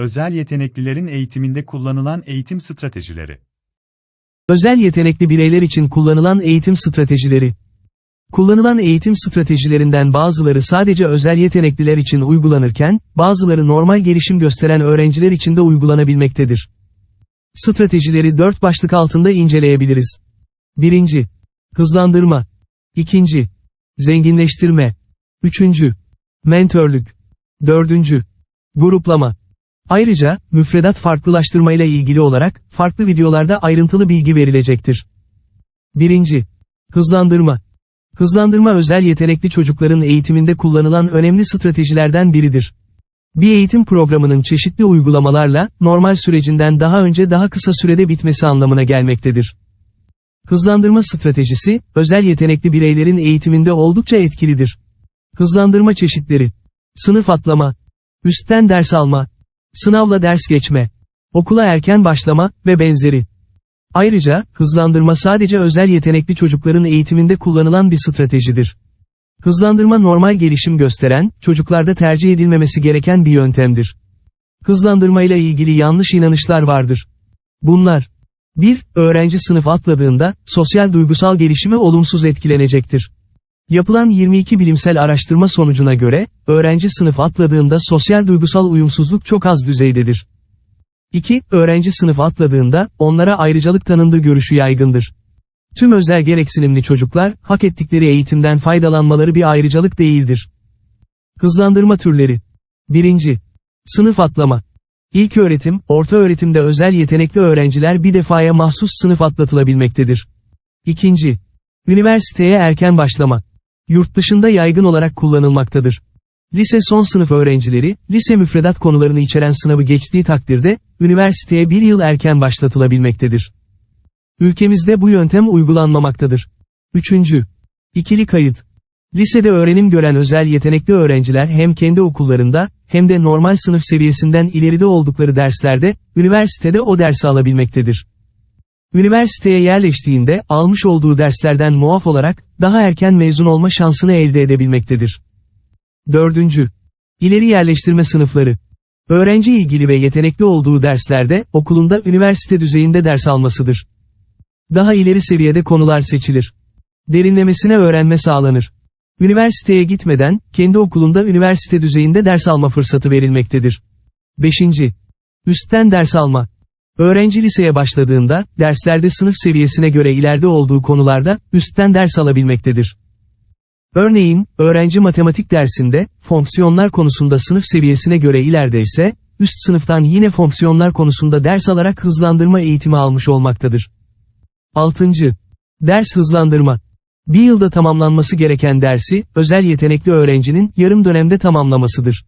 Özel yeteneklilerin eğitiminde kullanılan eğitim stratejileri. Özel yetenekli bireyler için kullanılan eğitim stratejileri. Kullanılan eğitim stratejilerinden bazıları sadece özel yetenekliler için uygulanırken, bazıları normal gelişim gösteren öğrenciler için de uygulanabilmektedir. Stratejileri dört başlık altında inceleyebiliriz. 1. Hızlandırma. 2. Zenginleştirme. 3. Mentörlük. 4. Gruplama. Ayrıca, müfredat farklılaştırma ile ilgili olarak, farklı videolarda ayrıntılı bilgi verilecektir. 1. Hızlandırma. Hızlandırma özel yetenekli çocukların eğitiminde kullanılan önemli stratejilerden biridir. Bir eğitim programının çeşitli uygulamalarla, normal sürecinden daha önce daha kısa sürede bitmesi anlamına gelmektedir. Hızlandırma stratejisi, özel yetenekli bireylerin eğitiminde oldukça etkilidir. Hızlandırma çeşitleri. Sınıf atlama. Üstten ders alma. Sınavla ders geçme. Okula erken başlama ve benzeri. Ayrıca, hızlandırma sadece özel yetenekli çocukların eğitiminde kullanılan bir stratejidir. Hızlandırma normal gelişim gösteren, çocuklarda tercih edilmemesi gereken bir yöntemdir. Hızlandırma ile ilgili yanlış inanışlar vardır. Bunlar 1. Öğrenci sınıf atladığında, sosyal duygusal gelişimi olumsuz etkilenecektir. Yapılan 22 bilimsel araştırma sonucuna göre, öğrenci sınıf atladığında sosyal duygusal uyumsuzluk çok az düzeydedir. 2. Öğrenci sınıf atladığında, onlara ayrıcalık tanındığı görüşü yaygındır. Tüm özel gereksinimli çocuklar, hak ettikleri eğitimden faydalanmaları bir ayrıcalık değildir. Hızlandırma türleri. 1. Sınıf atlama. İlk öğretim, orta öğretimde özel yetenekli öğrenciler bir defaya mahsus sınıf atlatılabilmektedir. 2. Üniversiteye erken başlama. Yurt dışında yaygın olarak kullanılmaktadır. Lise son sınıf öğrencileri, lise müfredat konularını içeren sınavı geçtiği takdirde, üniversiteye bir yıl erken başlatılabilmektedir. Ülkemizde bu yöntem uygulanmamaktadır. 3. İkili kayıt. Lisede öğrenim gören özel yetenekli öğrenciler hem kendi okullarında, hem de normal sınıf seviyesinden ileride oldukları derslerde, üniversitede o dersi alabilmektedir. Üniversiteye yerleştiğinde, almış olduğu derslerden muaf olarak, daha erken mezun olma şansını elde edebilmektedir. 4. İleri yerleştirme sınıfları. Öğrenci ilgili ve yetenekli olduğu derslerde, okulunda üniversite düzeyinde ders almasıdır. Daha ileri seviyede konular seçilir. Derinlemesine öğrenme sağlanır. Üniversiteye gitmeden, kendi okulunda üniversite düzeyinde ders alma fırsatı verilmektedir. 5. Üstten ders alma. Öğrenci liseye başladığında, derslerde sınıf seviyesine göre ileride olduğu konularda, üstten ders alabilmektedir. Örneğin, öğrenci matematik dersinde, fonksiyonlar konusunda sınıf seviyesine göre ilerideyse, üst sınıftan yine fonksiyonlar konusunda ders alarak hızlandırma eğitimi almış olmaktadır. 6. Ders hızlandırma. Bir yılda tamamlanması gereken dersi, özel yetenekli öğrencinin yarım dönemde tamamlamasıdır.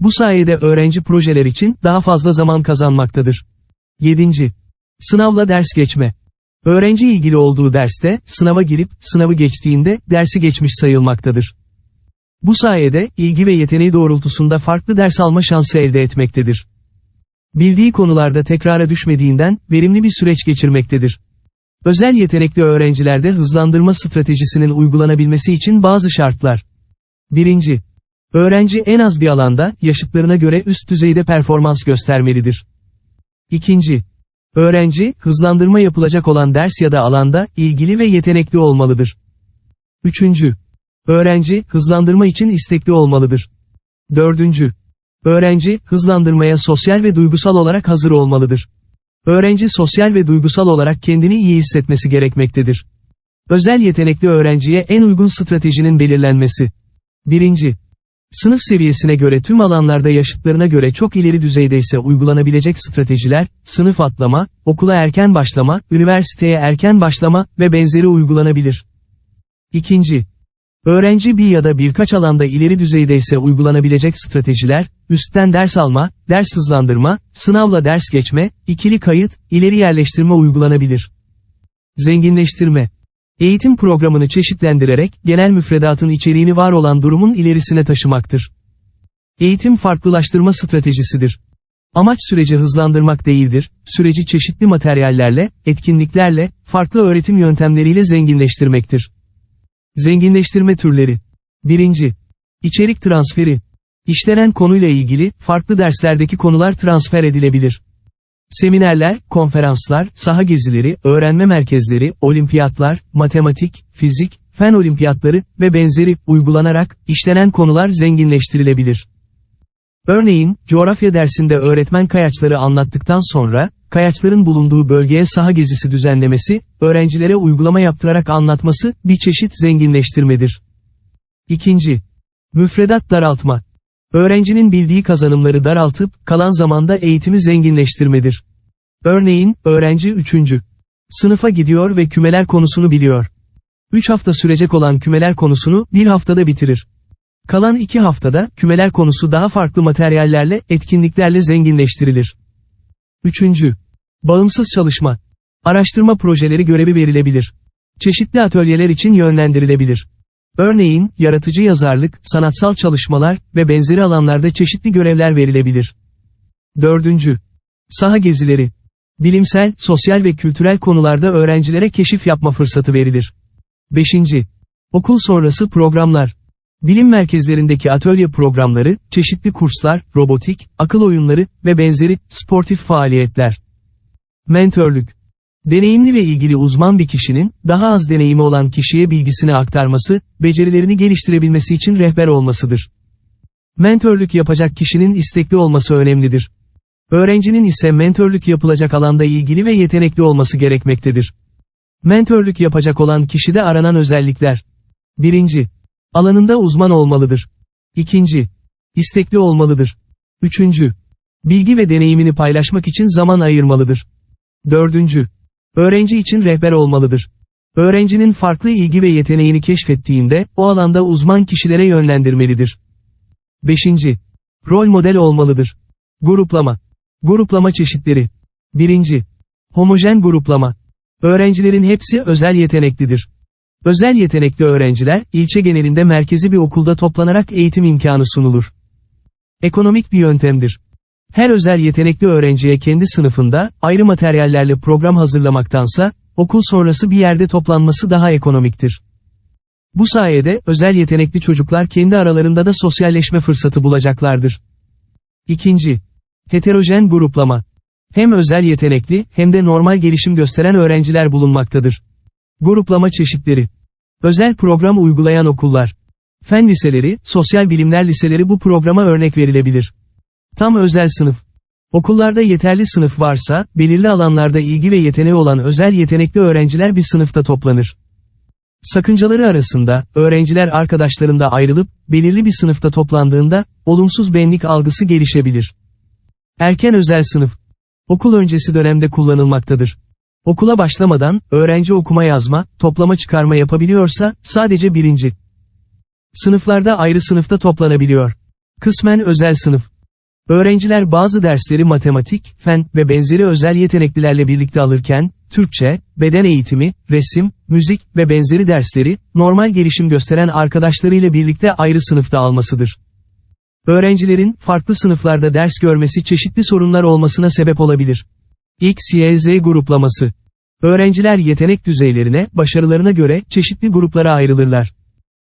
Bu sayede öğrenci projeler için daha fazla zaman kazanmaktadır. 7. Sınavla ders geçme. Öğrenci ilgili olduğu derste, sınava girip, sınavı geçtiğinde, dersi geçmiş sayılmaktadır. Bu sayede, ilgi ve yeteneği doğrultusunda farklı ders alma şansı elde etmektedir. Bildiği konularda tekrara düşmediğinden, verimli bir süreç geçirmektedir. Özel yetenekli öğrencilerde hızlandırma stratejisinin uygulanabilmesi için bazı şartlar. 1. Öğrenci en az bir alanda, yaşıtlarına göre üst düzeyde performans göstermelidir. 2. Öğrenci, hızlandırma yapılacak olan ders ya da alanda, ilgili ve yetenekli olmalıdır. 3. Öğrenci, hızlandırma için istekli olmalıdır. 4. Öğrenci, hızlandırmaya sosyal ve duygusal olarak hazır olmalıdır. Öğrenci sosyal ve duygusal olarak kendini iyi hissetmesi gerekmektedir. Özel yetenekli öğrenciye en uygun stratejinin belirlenmesi. 1. Sınıf seviyesine göre tüm alanlarda yaşıtlarına göre çok ileri düzeydeyse uygulanabilecek stratejiler, sınıf atlama, okula erken başlama, üniversiteye erken başlama ve benzeri uygulanabilir. 2. Öğrenci bir ya da birkaç alanda ileri düzeydeyse uygulanabilecek stratejiler, üstten ders alma, ders hızlandırma, sınavla ders geçme, ikili kayıt, ileri yerleştirme uygulanabilir. Zenginleştirme. Eğitim programını çeşitlendirerek, genel müfredatın içeriğini var olan durumun ilerisine taşımaktır. Eğitim farklılaştırma stratejisidir. Amaç süreci hızlandırmak değildir, süreci çeşitli materyallerle, etkinliklerle, farklı öğretim yöntemleriyle zenginleştirmektir. Zenginleştirme türleri. 1. İçerik transferi. İşlenen konuyla ilgili, farklı derslerdeki konular transfer edilebilir. Seminerler, konferanslar, saha gezileri, öğrenme merkezleri, olimpiyatlar, matematik, fizik, fen olimpiyatları ve benzeri uygulanarak işlenen konular zenginleştirilebilir. Örneğin, coğrafya dersinde öğretmen kayaçları anlattıktan sonra, kayaçların bulunduğu bölgeye saha gezisi düzenlemesi, öğrencilere uygulama yaptırarak anlatması bir çeşit zenginleştirmedir. İkinci, müfredat daraltma. Öğrencinin bildiği kazanımları daraltıp, kalan zamanda eğitimi zenginleştirmedir. Örneğin, öğrenci 3. sınıfa gidiyor ve kümeler konusunu biliyor. 3 hafta sürecek olan kümeler konusunu bir haftada bitirir. Kalan 2 haftada, kümeler konusu daha farklı materyallerle, etkinliklerle zenginleştirilir. 3. Bağımsız çalışma. Araştırma projeleri görevi verilebilir. Çeşitli atölyeler için yönlendirilebilir. Örneğin, yaratıcı yazarlık, sanatsal çalışmalar ve benzeri alanlarda çeşitli görevler verilebilir. 4. Saha gezileri. Bilimsel, sosyal ve kültürel konularda öğrencilere keşif yapma fırsatı verilir. 5. Okul sonrası programlar. Bilim merkezlerindeki atölye programları, çeşitli kurslar, robotik, akıl oyunları ve benzeri sportif faaliyetler. Mentörlük. Deneyimli ve ilgili uzman bir kişinin, daha az deneyimi olan kişiye bilgisini aktarması, becerilerini geliştirebilmesi için rehber olmasıdır. Mentörlük yapacak kişinin istekli olması önemlidir. Öğrencinin ise mentörlük yapılacak alanda ilgili ve yetenekli olması gerekmektedir. Mentörlük yapacak olan kişide aranan özellikler. 1. Alanında uzman olmalıdır. 2. İstekli olmalıdır. 3. Bilgi ve deneyimini paylaşmak için zaman ayırmalıdır. 4. Öğrenci için rehber olmalıdır. Öğrencinin farklı ilgi ve yeteneğini keşfettiğinde, o alanda uzman kişilere yönlendirmelidir. 5. Rol model olmalıdır. Gruplama. Gruplama çeşitleri. 1. Homojen gruplama. Öğrencilerin hepsi özel yeteneklidir. Özel yetenekli öğrenciler, ilçe genelinde merkezi bir okulda toplanarak eğitim imkanı sunulur. Ekonomik bir yöntemdir. Her özel yetenekli öğrenciye kendi sınıfında, ayrı materyallerle program hazırlamaktansa, okul sonrası bir yerde toplanması daha ekonomiktir. Bu sayede, özel yetenekli çocuklar kendi aralarında da sosyalleşme fırsatı bulacaklardır. İkinci, Heterojen gruplama. Hem özel yetenekli, hem de normal gelişim gösteren öğrenciler bulunmaktadır. Gruplama çeşitleri. Özel program uygulayan okullar. Fen liseleri, sosyal bilimler liseleri bu programa örnek verilebilir. Tam özel sınıf. Okullarda yeterli sınıf varsa, belirli alanlarda ilgi ve yeteneği olan özel yetenekli öğrenciler bir sınıfta toplanır. Sakıncaları arasında, öğrenciler arkadaşlarında ayrılıp, belirli bir sınıfta toplandığında, olumsuz benlik algısı gelişebilir. Erken özel sınıf. Okul öncesi dönemde kullanılmaktadır. Okula başlamadan, öğrenci okuma yazma, toplama çıkarma yapabiliyorsa, sadece birinci. Sınıflarda ayrı sınıfta toplanabiliyor. Kısmen özel sınıf. Öğrenciler bazı dersleri matematik, fen ve benzeri özel yeteneklilerle birlikte alırken, Türkçe, beden eğitimi, resim, müzik ve benzeri dersleri, normal gelişim gösteren arkadaşlarıyla birlikte ayrı sınıfta almasıdır. Öğrencilerin, farklı sınıflarda ders görmesi çeşitli sorunlar olmasına sebep olabilir. X, Y, Z gruplaması. Öğrenciler yetenek düzeylerine, başarılarına göre, çeşitli gruplara ayrılırlar.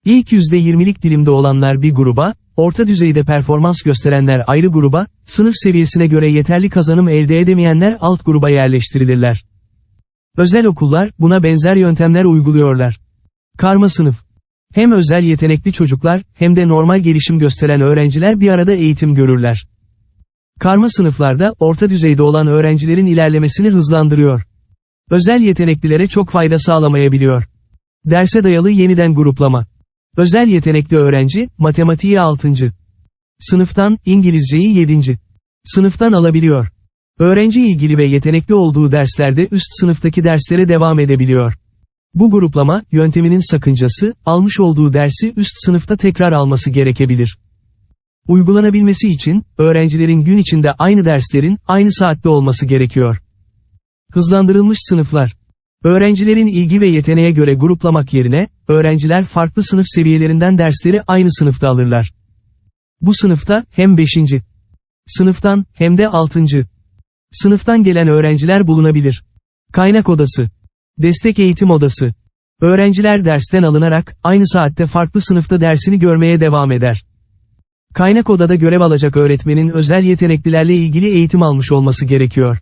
İlk %20'lik dilimde olanlar bir gruba, orta düzeyde performans gösterenler ayrı gruba, sınıf seviyesine göre yeterli kazanım elde edemeyenler alt gruba yerleştirilirler. Özel okullar, buna benzer yöntemler uyguluyorlar. Karma sınıf. Hem özel yetenekli çocuklar, hem de normal gelişim gösteren öğrenciler bir arada eğitim görürler. Karma sınıflarda, orta düzeyde olan öğrencilerin ilerlemesini hızlandırıyor. Özel yeteneklilere çok fayda sağlamayabiliyor. Derse dayalı yeniden gruplama. Özel yetenekli öğrenci, matematiği 6. Sınıftan, İngilizceyi 7. Sınıftan alabiliyor. Öğrenci ilgili ve yetenekli olduğu derslerde üst sınıftaki derslere devam edebiliyor. Bu gruplama, yönteminin sakıncası, almış olduğu dersi üst sınıfta tekrar alması gerekebilir. Uygulanabilmesi için, öğrencilerin gün içinde aynı derslerin, aynı saatte olması gerekiyor. Hızlandırılmış sınıflar. Öğrencilerin ilgi ve yeteneğe göre gruplamak yerine, öğrenciler farklı sınıf seviyelerinden dersleri aynı sınıfta alırlar. Bu sınıfta, hem 5. sınıftan, hem de 6. sınıftan gelen öğrenciler bulunabilir. Kaynak odası. Destek eğitim odası. Öğrenciler dersten alınarak, aynı saatte farklı sınıfta dersini görmeye devam eder. Kaynak odada görev alacak öğretmenin özel yeteneklilerle ilgili eğitim almış olması gerekiyor.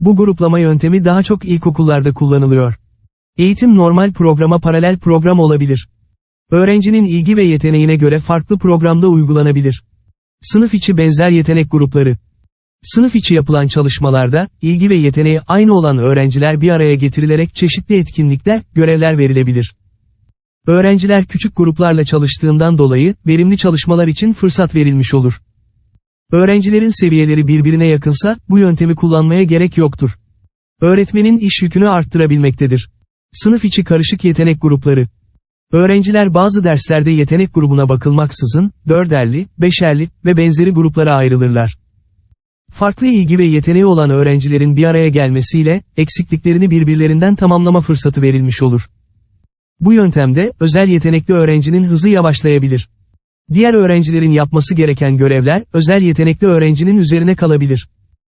Bu gruplama yöntemi daha çok ilkokullarda kullanılıyor. Eğitim normal programa paralel program olabilir. Öğrencinin ilgi ve yeteneğine göre farklı programda uygulanabilir. Sınıf içi benzer yetenek grupları. Sınıf içi yapılan çalışmalarda, ilgi ve yeteneği aynı olan öğrenciler bir araya getirilerek çeşitli etkinlikler, görevler verilebilir. Öğrenciler küçük gruplarla çalıştığından dolayı, verimli çalışmalar için fırsat verilmiş olur. Öğrencilerin seviyeleri birbirine yakınsa, bu yöntemi kullanmaya gerek yoktur. Öğretmenin iş yükünü arttırabilmektedir. Sınıf içi karışık yetenek grupları. Öğrenciler bazı derslerde yetenek grubuna bakılmaksızın, dörderli, beşerli ve benzeri gruplara ayrılırlar. Farklı ilgi ve yeteneği olan öğrencilerin bir araya gelmesiyle, eksikliklerini birbirlerinden tamamlama fırsatı verilmiş olur. Bu yöntemde, özel yetenekli öğrencinin hızı yavaşlayabilir. Diğer öğrencilerin yapması gereken görevler, özel yetenekli öğrencinin üzerine kalabilir.